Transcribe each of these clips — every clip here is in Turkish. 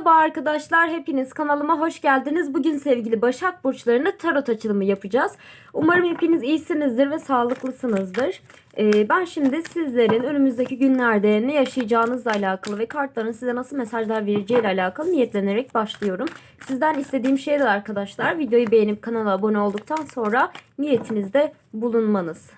Merhaba arkadaşlar, hepiniz kanalıma hoş geldiniz. Bugün sevgili Başak Burçlarına tarot açılımı yapacağız. Umarım hepiniz iyisinizdir ve sağlıklısınızdır. Ee, ben şimdi sizlerin önümüzdeki günlerde ne yaşayacağınızla alakalı ve kartların size nasıl mesajlar vereceğiyle alakalı niyetlenerek başlıyorum. Sizden istediğim şey de arkadaşlar videoyu beğenip kanala abone olduktan sonra niyetinizde bulunmanız.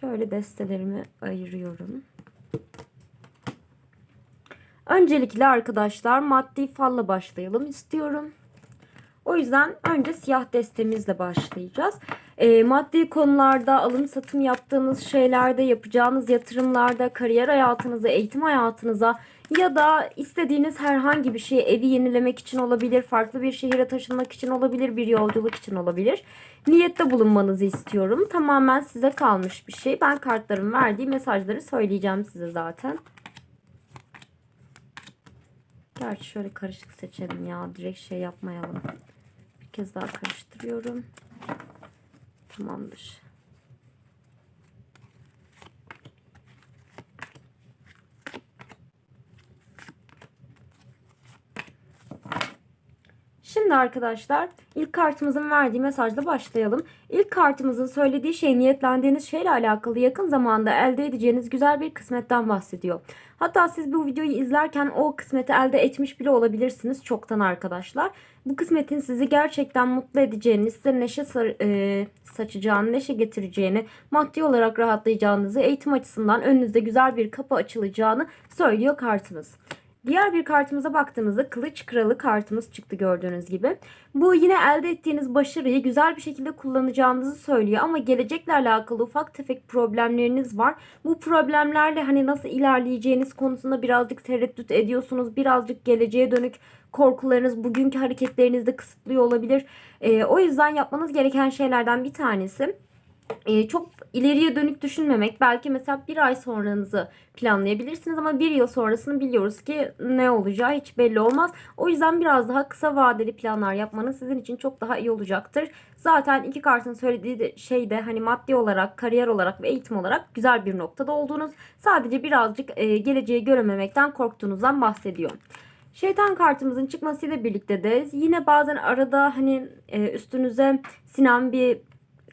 Şöyle destelerimi ayırıyorum. Öncelikle arkadaşlar maddi falla başlayalım istiyorum. O yüzden önce siyah destemizle başlayacağız. E, maddi konularda alım satım yaptığınız şeylerde, yapacağınız yatırımlarda, kariyer hayatınıza, eğitim hayatınıza ya da istediğiniz herhangi bir şey evi yenilemek için olabilir, farklı bir şehire taşınmak için olabilir, bir yolculuk için olabilir. Niyette bulunmanızı istiyorum. Tamamen size kalmış bir şey. Ben kartların verdiği mesajları söyleyeceğim size zaten. Gerçi şöyle karışık seçelim ya. Direkt şey yapmayalım. Bir kez daha karıştırıyorum. Tamamdır. Şimdi arkadaşlar ilk kartımızın verdiği mesajla başlayalım. İlk kartımızın söylediği şey niyetlendiğiniz şeyle alakalı yakın zamanda elde edeceğiniz güzel bir kısmetten bahsediyor. Hatta siz bu videoyu izlerken o kısmeti elde etmiş bile olabilirsiniz çoktan arkadaşlar. Bu kısmetin sizi gerçekten mutlu edeceğini, size neşe e, saçacağını, neşe getireceğini, maddi olarak rahatlayacağınızı, eğitim açısından önünüzde güzel bir kapı açılacağını söylüyor kartımız. Diğer bir kartımıza baktığımızda kılıç kralı kartımız çıktı gördüğünüz gibi. Bu yine elde ettiğiniz başarıyı güzel bir şekilde kullanacağınızı söylüyor ama gelecekle alakalı ufak tefek problemleriniz var. Bu problemlerle hani nasıl ilerleyeceğiniz konusunda birazcık tereddüt ediyorsunuz. Birazcık geleceğe dönük korkularınız bugünkü hareketlerinizde kısıtlıyor olabilir. Ee, o yüzden yapmanız gereken şeylerden bir tanesi e, çok ileriye dönük düşünmemek. Belki mesela bir ay sonranızı planlayabilirsiniz ama bir yıl sonrasını biliyoruz ki ne olacağı hiç belli olmaz. O yüzden biraz daha kısa vadeli planlar yapmanız sizin için çok daha iyi olacaktır. Zaten iki kartın söylediği de şey de hani maddi olarak, kariyer olarak ve eğitim olarak güzel bir noktada olduğunuz. Sadece birazcık e, geleceği görememekten korktuğunuzdan bahsediyor. Şeytan kartımızın çıkmasıyla birlikte de yine bazen arada hani e, üstünüze sinen bir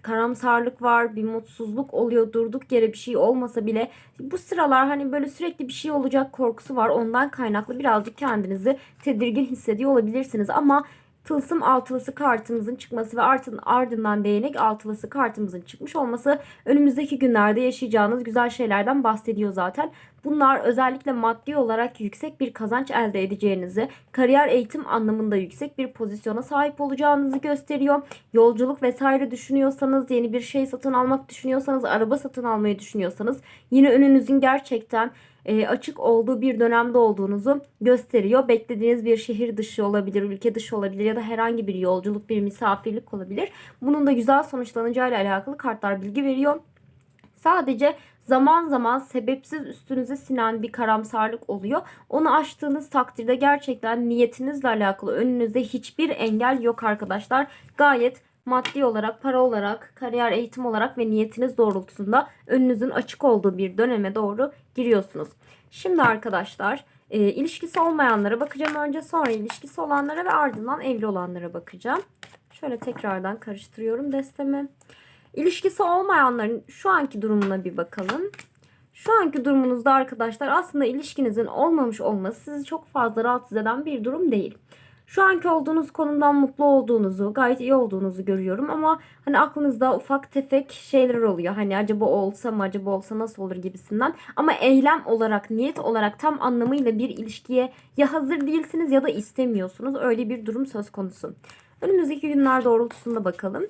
karamsarlık var, bir mutsuzluk oluyor durduk yere bir şey olmasa bile bu sıralar hani böyle sürekli bir şey olacak korkusu var. Ondan kaynaklı birazcık kendinizi tedirgin hissediyor olabilirsiniz ama tılsım altılısı kartımızın çıkması ve artın ardından değnek altılısı kartımızın çıkmış olması önümüzdeki günlerde yaşayacağınız güzel şeylerden bahsediyor zaten. Bunlar özellikle maddi olarak yüksek bir kazanç elde edeceğinizi, kariyer eğitim anlamında yüksek bir pozisyona sahip olacağınızı gösteriyor. Yolculuk vesaire düşünüyorsanız, yeni bir şey satın almak düşünüyorsanız, araba satın almayı düşünüyorsanız yine önünüzün gerçekten e, açık olduğu bir dönemde olduğunuzu gösteriyor. Beklediğiniz bir şehir dışı olabilir, ülke dışı olabilir ya da herhangi bir yolculuk, bir misafirlik olabilir. Bunun da güzel sonuçlanacağıyla alakalı kartlar bilgi veriyor. Sadece zaman zaman sebepsiz üstünüze sinen bir karamsarlık oluyor. Onu aştığınız takdirde gerçekten niyetinizle alakalı önünüzde hiçbir engel yok arkadaşlar. Gayet maddi olarak, para olarak, kariyer eğitim olarak ve niyetiniz doğrultusunda önünüzün açık olduğu bir döneme doğru giriyorsunuz. Şimdi arkadaşlar e, ilişkisi olmayanlara bakacağım önce sonra ilişkisi olanlara ve ardından evli olanlara bakacağım. Şöyle tekrardan karıştırıyorum destemi. İlişkisi olmayanların şu anki durumuna bir bakalım. Şu anki durumunuzda arkadaşlar aslında ilişkinizin olmamış olması sizi çok fazla rahatsız eden bir durum değil. Şu anki olduğunuz konumdan mutlu olduğunuzu, gayet iyi olduğunuzu görüyorum ama hani aklınızda ufak tefek şeyler oluyor. Hani acaba olsa mı, acaba olsa nasıl olur gibisinden. Ama eylem olarak, niyet olarak tam anlamıyla bir ilişkiye ya hazır değilsiniz ya da istemiyorsunuz. Öyle bir durum söz konusu. Önümüzdeki günler doğrultusunda bakalım.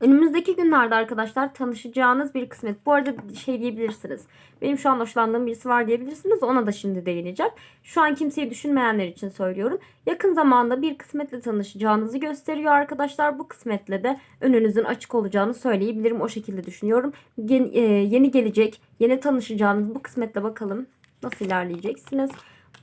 Önümüzdeki günlerde arkadaşlar tanışacağınız bir kısmet. Bu arada şey diyebilirsiniz. Benim şu an hoşlandığım birisi var diyebilirsiniz. Ona da şimdi değineceğim. Şu an kimseyi düşünmeyenler için söylüyorum. Yakın zamanda bir kısmetle tanışacağınızı gösteriyor arkadaşlar. Bu kısmetle de önünüzün açık olacağını söyleyebilirim. O şekilde düşünüyorum. Yeni, e, yeni gelecek, yeni tanışacağınız bu kısmetle bakalım nasıl ilerleyeceksiniz.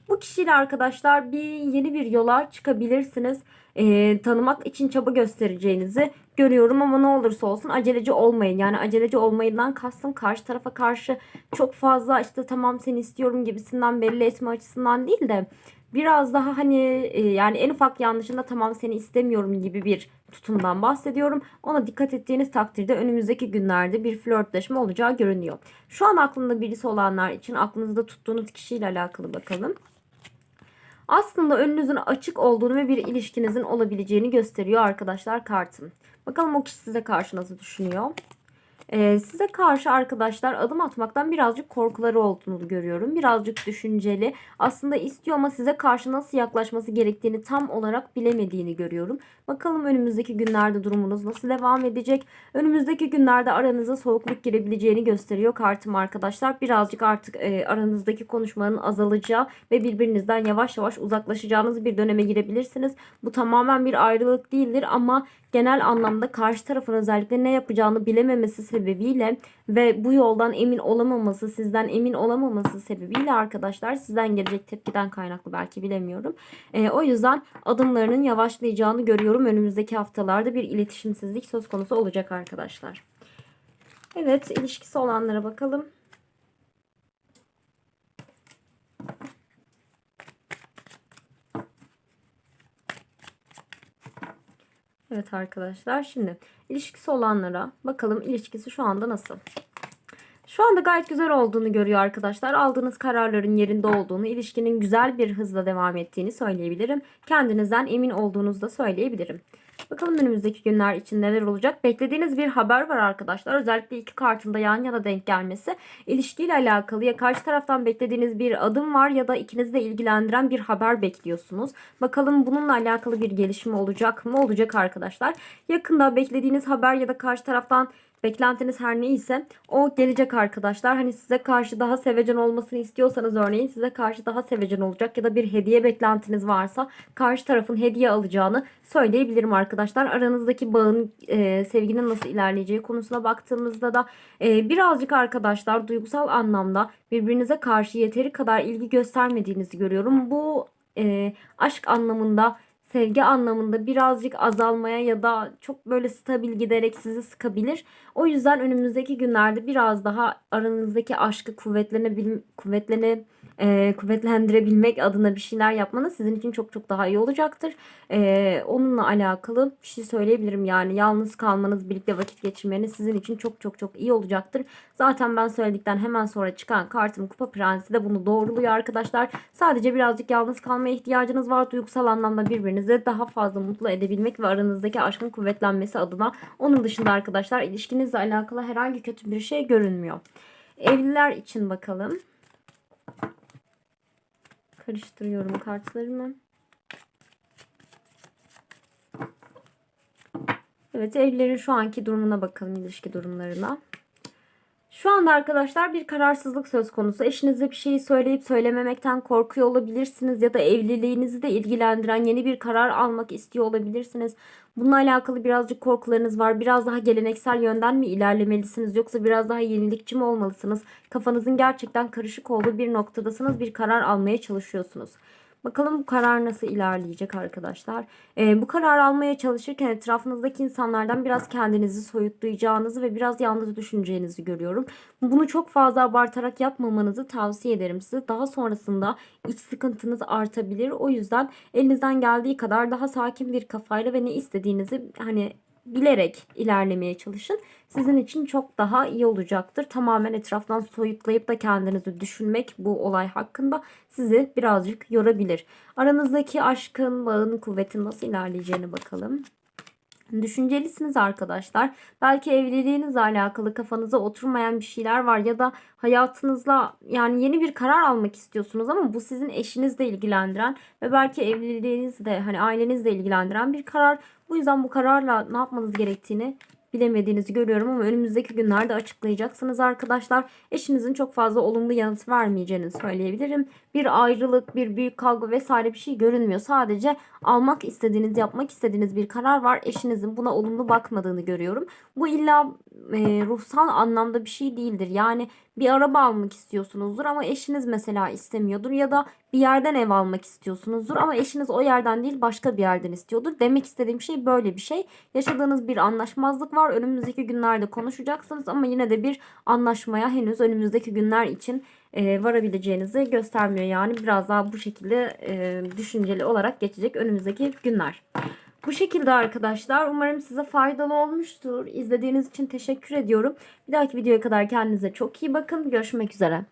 Bu kişiyle arkadaşlar bir yeni bir yola çıkabilirsiniz. Ee, tanımak için çaba göstereceğinizi görüyorum ama ne olursa olsun aceleci olmayın. Yani aceleci olmayından kastım karşı tarafa karşı çok fazla işte tamam seni istiyorum gibisinden belli etme açısından değil de biraz daha hani e, yani en ufak yanlışında tamam seni istemiyorum gibi bir tutumdan bahsediyorum. Ona dikkat ettiğiniz takdirde önümüzdeki günlerde bir flörtleşme olacağı görünüyor. Şu an aklında birisi olanlar için aklınızda tuttuğunuz kişiyle alakalı bakalım. Aslında önünüzün açık olduğunu ve bir ilişkinizin olabileceğini gösteriyor arkadaşlar kartım. Bakalım o kişi size karşı nasıl düşünüyor. Ee, size karşı arkadaşlar adım atmaktan birazcık korkuları olduğunu görüyorum. Birazcık düşünceli. Aslında istiyor ama size karşı nasıl yaklaşması gerektiğini tam olarak bilemediğini görüyorum. Bakalım önümüzdeki günlerde durumunuz nasıl devam edecek? Önümüzdeki günlerde aranıza soğukluk girebileceğini gösteriyor kartım arkadaşlar. Birazcık artık e, aranızdaki konuşmanın azalacağı ve birbirinizden yavaş yavaş uzaklaşacağınız bir döneme girebilirsiniz. Bu tamamen bir ayrılık değildir ama genel anlamda karşı tarafın özellikle ne yapacağını bilememesi sebebiyle ve bu yoldan emin olamaması, sizden emin olamaması sebebiyle arkadaşlar sizden gelecek tepkiden kaynaklı belki bilemiyorum. E, o yüzden adımlarının yavaşlayacağını görüyorum. Önümüzdeki haftalarda bir iletişimsizlik söz konusu olacak arkadaşlar. Evet, ilişkisi olanlara bakalım. Evet arkadaşlar şimdi ilişkisi olanlara bakalım ilişkisi şu anda nasıl? Şu anda gayet güzel olduğunu görüyor arkadaşlar. Aldığınız kararların yerinde olduğunu, ilişkinin güzel bir hızla devam ettiğini söyleyebilirim. Kendinizden emin olduğunuzu da söyleyebilirim. Bakalım önümüzdeki günler için neler olacak. Beklediğiniz bir haber var arkadaşlar. Özellikle iki kartında yan yana denk gelmesi. ilişkiyle alakalı ya karşı taraftan beklediğiniz bir adım var ya da ikinizi de ilgilendiren bir haber bekliyorsunuz. Bakalım bununla alakalı bir gelişme olacak mı? Olacak arkadaşlar. Yakında beklediğiniz haber ya da karşı taraftan beklentiniz her neyse o gelecek arkadaşlar. Hani size karşı daha sevecen olmasını istiyorsanız örneğin size karşı daha sevecen olacak ya da bir hediye beklentiniz varsa karşı tarafın hediye alacağını söyleyebilirim arkadaşlar. Aranızdaki bağın e, sevginin nasıl ilerleyeceği konusuna baktığımızda da e, birazcık arkadaşlar duygusal anlamda birbirinize karşı yeteri kadar ilgi göstermediğinizi görüyorum. Bu e, aşk anlamında sevgi anlamında birazcık azalmaya ya da çok böyle stabil giderek sizi sıkabilir. O yüzden önümüzdeki günlerde biraz daha aranızdaki aşkı kuvvetlenebil kuvvetlene e, kuvvetlendirebilmek adına bir şeyler yapmanız sizin için çok çok daha iyi olacaktır. E, onunla alakalı bir şey söyleyebilirim yani yalnız kalmanız, birlikte vakit geçirmeniz sizin için çok çok çok iyi olacaktır. Zaten ben söyledikten hemen sonra çıkan kartım Kupa Prensi de bunu doğruluyor arkadaşlar. Sadece birazcık yalnız kalmaya ihtiyacınız var. Duygusal anlamda birbirinizi daha fazla mutlu edebilmek ve aranızdaki aşkın kuvvetlenmesi adına. Onun dışında arkadaşlar ilişkinizle alakalı herhangi kötü bir şey görünmüyor. Evliler için bakalım. Karıştırıyorum kartlarımı. Evet evlilerin şu anki durumuna bakalım ilişki durumlarına. Şu anda arkadaşlar bir kararsızlık söz konusu. Eşinize bir şeyi söyleyip söylememekten korkuyor olabilirsiniz ya da evliliğinizi de ilgilendiren yeni bir karar almak istiyor olabilirsiniz. Bununla alakalı birazcık korkularınız var. Biraz daha geleneksel yönden mi ilerlemelisiniz yoksa biraz daha yenilikçi mi olmalısınız? Kafanızın gerçekten karışık olduğu bir noktadasınız. Bir karar almaya çalışıyorsunuz. Bakalım bu karar nasıl ilerleyecek arkadaşlar. Ee, bu karar almaya çalışırken etrafınızdaki insanlardan biraz kendinizi soyutlayacağınızı ve biraz yalnız düşüneceğinizi görüyorum. Bunu çok fazla abartarak yapmamanızı tavsiye ederim size. Daha sonrasında iç sıkıntınız artabilir. O yüzden elinizden geldiği kadar daha sakin bir kafayla ve ne istediğinizi hani bilerek ilerlemeye çalışın. Sizin için çok daha iyi olacaktır. Tamamen etraftan soyutlayıp da kendinizi düşünmek bu olay hakkında sizi birazcık yorabilir. Aranızdaki aşkın, bağın, kuvvetin nasıl ilerleyeceğine bakalım. Düşüncelisiniz arkadaşlar. Belki evliliğinizle alakalı kafanıza oturmayan bir şeyler var ya da hayatınızla yani yeni bir karar almak istiyorsunuz ama bu sizin eşinizle ilgilendiren ve belki evliliğinizle hani ailenizle ilgilendiren bir karar. Bu yüzden bu kararla ne yapmanız gerektiğini bilemediğinizi görüyorum ama önümüzdeki günlerde açıklayacaksınız arkadaşlar. Eşinizin çok fazla olumlu yanıt vermeyeceğini söyleyebilirim. Bir ayrılık, bir büyük kavga vesaire bir şey görünmüyor. Sadece almak istediğiniz, yapmak istediğiniz bir karar var. Eşinizin buna olumlu bakmadığını görüyorum. Bu illa e, ruhsal anlamda bir şey değildir. Yani bir araba almak istiyorsunuzdur ama eşiniz mesela istemiyordur ya da bir yerden ev almak istiyorsunuzdur ama eşiniz o yerden değil başka bir yerden istiyordur. Demek istediğim şey böyle bir şey. Yaşadığınız bir anlaşmazlık var. Önümüzdeki günlerde konuşacaksınız ama yine de bir anlaşmaya henüz önümüzdeki günler için e, varabileceğinizi göstermiyor. Yani biraz daha bu şekilde e, düşünceli olarak geçecek önümüzdeki günler. Bu şekilde arkadaşlar. Umarım size faydalı olmuştur. İzlediğiniz için teşekkür ediyorum. Bir dahaki videoya kadar kendinize çok iyi bakın. Görüşmek üzere.